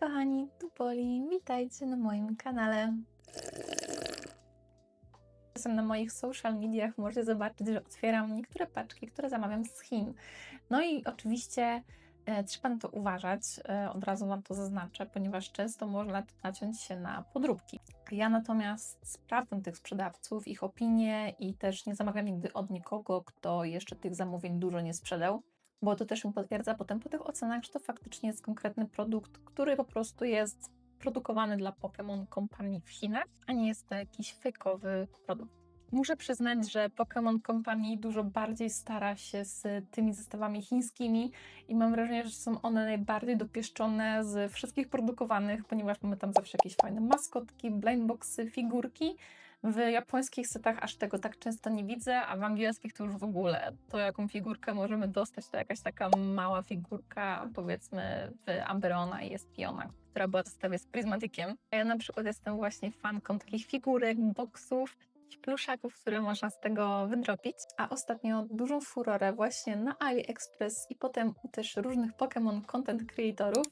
kochani, tu Poli, witajcie na moim kanale. Czasem na moich social mediach możecie zobaczyć, że otwieram niektóre paczki, które zamawiam z Chin. No i oczywiście e, trzeba na to uważać, e, od razu Wam to zaznaczę, ponieważ często można naciąć się na podróbki. Ja natomiast sprawdzam tych sprzedawców, ich opinie i też nie zamawiam nigdy od nikogo, kto jeszcze tych zamówień dużo nie sprzedał bo to też mi potwierdza potem po tych ocenach, że to faktycznie jest konkretny produkt, który po prostu jest produkowany dla Pokémon Company w Chinach, a nie jest to jakiś fejkowy produkt. Muszę przyznać, że Pokémon Company dużo bardziej stara się z tymi zestawami chińskimi i mam wrażenie, że są one najbardziej dopieszczone z wszystkich produkowanych, ponieważ mamy tam zawsze jakieś fajne maskotki, blindboxy, figurki, w japońskich setach aż tego tak często nie widzę, a w angielskich to już w ogóle. To, jaką figurkę możemy dostać, to jakaś taka mała figurka, powiedzmy, w Amberona i jest która była w zestawie z Prismaticiem. A ja na przykład jestem właśnie fanką takich figurek, boksów, pluszaków, które można z tego wydropić. A ostatnio dużą furorę właśnie na AliExpress i potem też różnych Pokémon content creatorów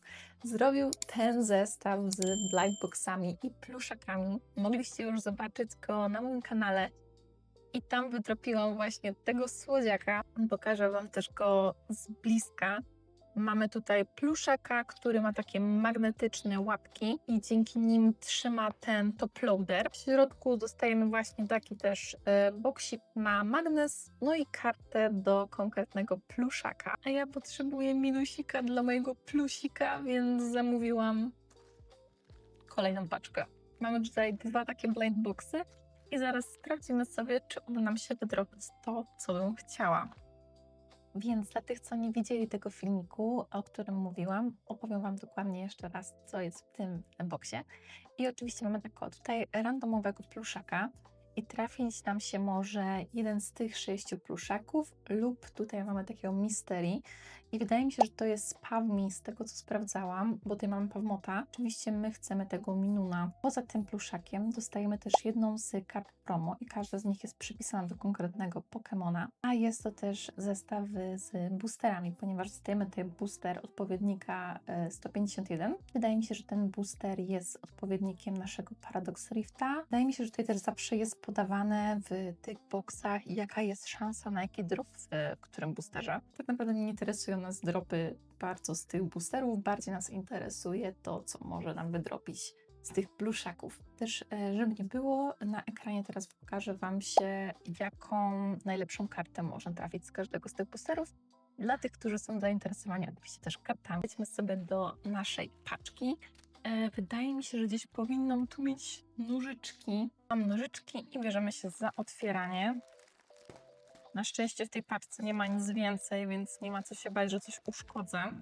zrobił ten zestaw z blindboxami i pluszakami. Mogliście już zobaczyć go na moim kanale. I tam wydropiłam właśnie tego słodziaka. Pokażę Wam też go z bliska. Mamy tutaj pluszaka, który ma takie magnetyczne łapki i dzięki nim trzyma ten top loader. W środku dostajemy właśnie taki też e, boksik na magnes, no i kartę do konkretnego pluszaka. A ja potrzebuję minusika dla mojego plusika, więc zamówiłam kolejną paczkę. Mamy tutaj dwa takie blind boxy i zaraz sprawdzimy sobie, czy uda nam się wydrobić to, co bym chciała. Więc dla tych, co nie widzieli tego filmiku, o którym mówiłam, opowiem Wam dokładnie jeszcze raz, co jest w tym boksie. I oczywiście mamy takiego tutaj randomowego pluszaka i trafić nam się może jeden z tych sześciu pluszaków lub tutaj mamy takiego mystery i wydaje mi się, że to jest Pawmi z tego, co sprawdzałam, bo tutaj mamy Pawmota. Oczywiście my chcemy tego Minuna. Poza tym pluszakiem dostajemy też jedną z kart promo i każda z nich jest przypisana do konkretnego Pokemona, a jest to też zestawy z boosterami, ponieważ dostajemy tutaj booster odpowiednika 151. E, wydaje mi się, że ten booster jest odpowiednikiem naszego Paradox Rifta. Wydaje mi się, że tutaj też zawsze jest podawane w tych boksach jaka jest szansa na jaki drop w którym boosterze. Tak naprawdę nie interesują nas dropy bardzo z tych boosterów, bardziej nas interesuje to, co może nam wydropić z tych pluszaków. Też, e, żeby nie było, na ekranie teraz pokażę Wam się, jaką najlepszą kartę można trafić z każdego z tych boosterów. Dla tych, którzy są zainteresowani oczywiście też kartami, wejdźmy sobie do naszej paczki. E, wydaje mi się, że gdzieś powinnam tu mieć nożyczki. Mam nożyczki i bierzemy się za otwieranie. Na szczęście w tej paczce nie ma nic więcej, więc nie ma co się bać, że coś uszkodzę.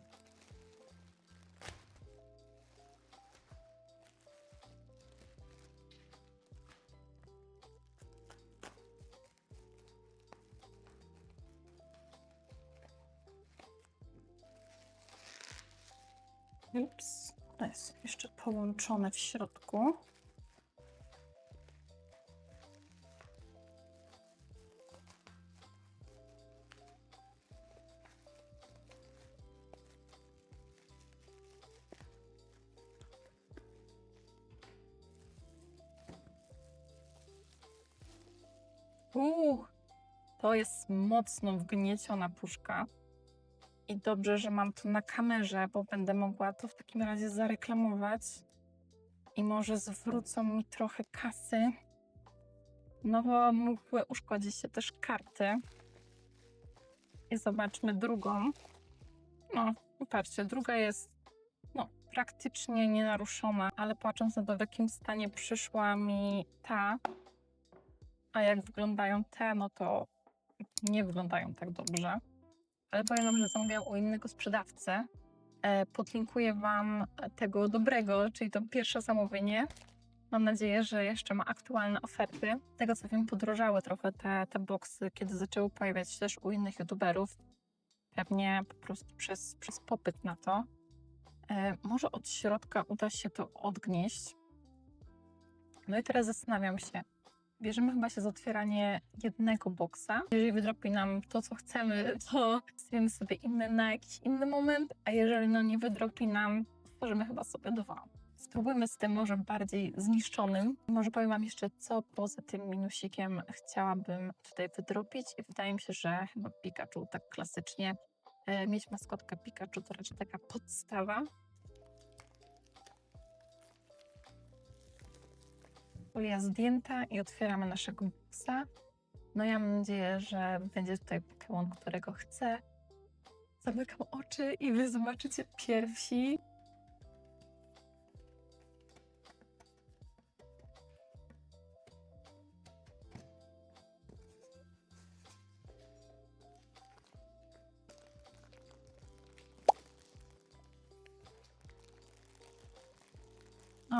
Ups, to jest jeszcze połączone w środku. Uuu, to jest mocno wgnieciona puszka. I dobrze, że mam to na kamerze, bo będę mogła to w takim razie zareklamować. I może zwrócą mi trochę kasy. No bo mogły uszkodzić się też karty. I zobaczmy drugą. No, patrzcie, druga jest no, praktycznie nienaruszona, ale patrząc na to, w jakim stanie przyszła mi ta, a jak wyglądają te, no to nie wyglądają tak dobrze. Ale powiem Wam, że zamówiłam u innego sprzedawcy. E, podlinkuję Wam tego dobrego, czyli to pierwsze zamówienie. Mam nadzieję, że jeszcze ma aktualne oferty. Tego co wiem, podrożały trochę te, te boksy, kiedy zaczęły pojawiać się też u innych youtuberów. Pewnie po prostu przez, przez popyt na to. E, może od środka uda się to odgnieść. No i teraz zastanawiam się, bierzemy chyba się za otwieranie jednego boksa. Jeżeli wydropi nam to, co chcemy, to stawimy sobie inny na jakiś inny moment, a jeżeli no nie wydropi nam otworzymy chyba sobie dwa. Spróbujmy z tym może bardziej zniszczonym. Może powiem Wam jeszcze, co poza tym minusikiem chciałabym tutaj wydropić. I wydaje mi się, że chyba Pikachu tak klasycznie. E, mieć maskotkę Pikachu to raczej taka podstawa. Folia zdjęta i otwieramy naszego buksa. No ja mam nadzieję, że będzie tutaj Pokémon, którego chcę. Zamykam oczy i wy zobaczycie pierwsi.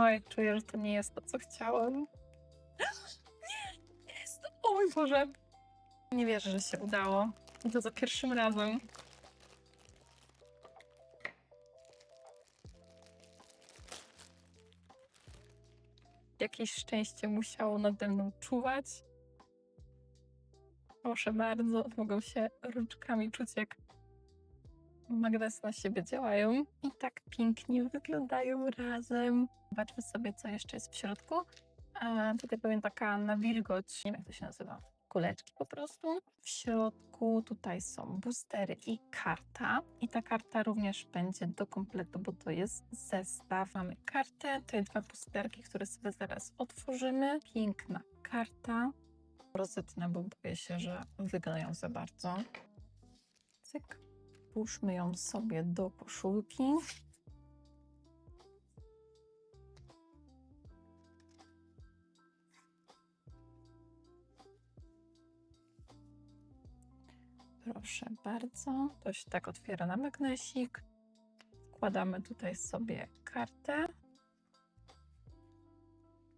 Oj, czuję, że to nie jest to, co chciałam. Nie, jest! O mój Boże! Nie wierzę, że się udało. I to za pierwszym razem. Jakieś szczęście musiało nade mną czuwać. Proszę bardzo, mogą się rączkami czuć, jak magnesy na siebie działają. I tak pięknie wyglądają razem. Zobaczmy sobie, co jeszcze jest w środku. E, tutaj powiem taka na wilgoć, nie wiem jak to się nazywa, kuleczki po prostu. W środku tutaj są boostery i karta. I ta karta również będzie do kompletu, bo to jest zestaw. Mamy kartę, te dwa boosterki, które sobie zaraz otworzymy. Piękna karta. Rozetnę, bo boję się, że wygnają za bardzo. Cyk. Włóżmy ją sobie do koszulki. Proszę bardzo. To się tak otwiera na magnesik. Wkładamy tutaj sobie kartę.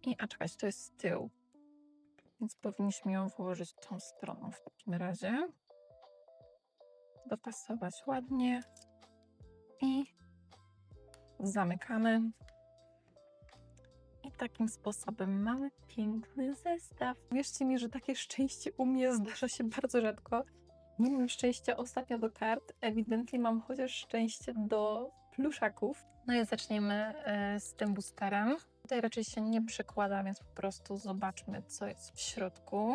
I a czekać, to jest z tyłu. Więc powinniśmy ją włożyć tą stroną w takim razie. Dopasować ładnie. I zamykamy. I takim sposobem mamy piękny zestaw. Wierzcie mi, że takie szczęście u mnie zdarza się bardzo rzadko. Nie mam szczęścia ostatnio do kart, ewidentnie mam chociaż szczęście do pluszaków. No i zaczniemy e, z tym boosterem. Tutaj raczej się nie przekłada, więc po prostu zobaczmy, co jest w środku.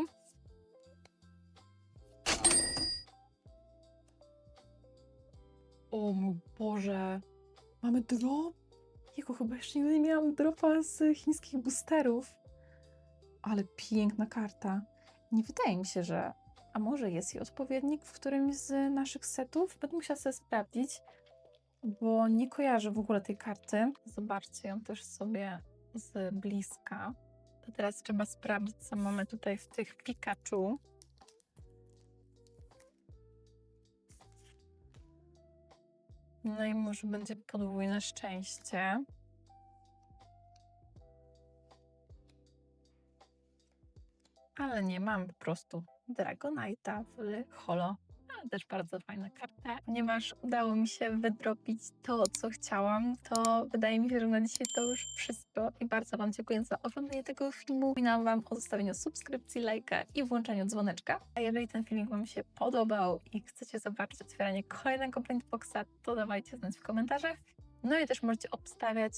O mój Boże, mamy drop? Jego chyba jeszcze nie miałam dropa z chińskich boosterów. Ale piękna karta. Nie wydaje mi się, że a może jest jej odpowiednik w którymś z naszych setów? Będę musiała sobie sprawdzić, bo nie kojarzę w ogóle tej karty. Zobaczcie ją też sobie z bliska. To teraz trzeba sprawdzić, co mamy tutaj w tych Pikachu. No i może będzie podwójne szczęście. Ale nie mam po prostu Dragonite'a w holo. Ale też bardzo fajna karta. Ponieważ udało mi się wydropić to, co chciałam, to wydaje mi się, że na dzisiaj to już wszystko. I bardzo Wam dziękuję za oglądanie tego filmu. Wspominam Wam o zostawieniu subskrypcji, lajka i włączeniu dzwoneczka. A jeżeli ten filmik Wam się podobał i chcecie zobaczyć otwieranie kolejnego Blind to dawajcie znać w komentarzach. No i też możecie obstawiać,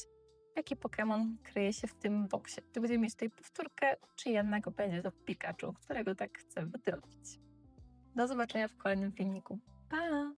jaki Pokémon kryje się w tym boksie. Czy będziemy mieć tutaj powtórkę, czy jednak będzie to Pikachu, którego tak chcę wydrobić. Do zobaczenia w kolejnym filmiku. Pa!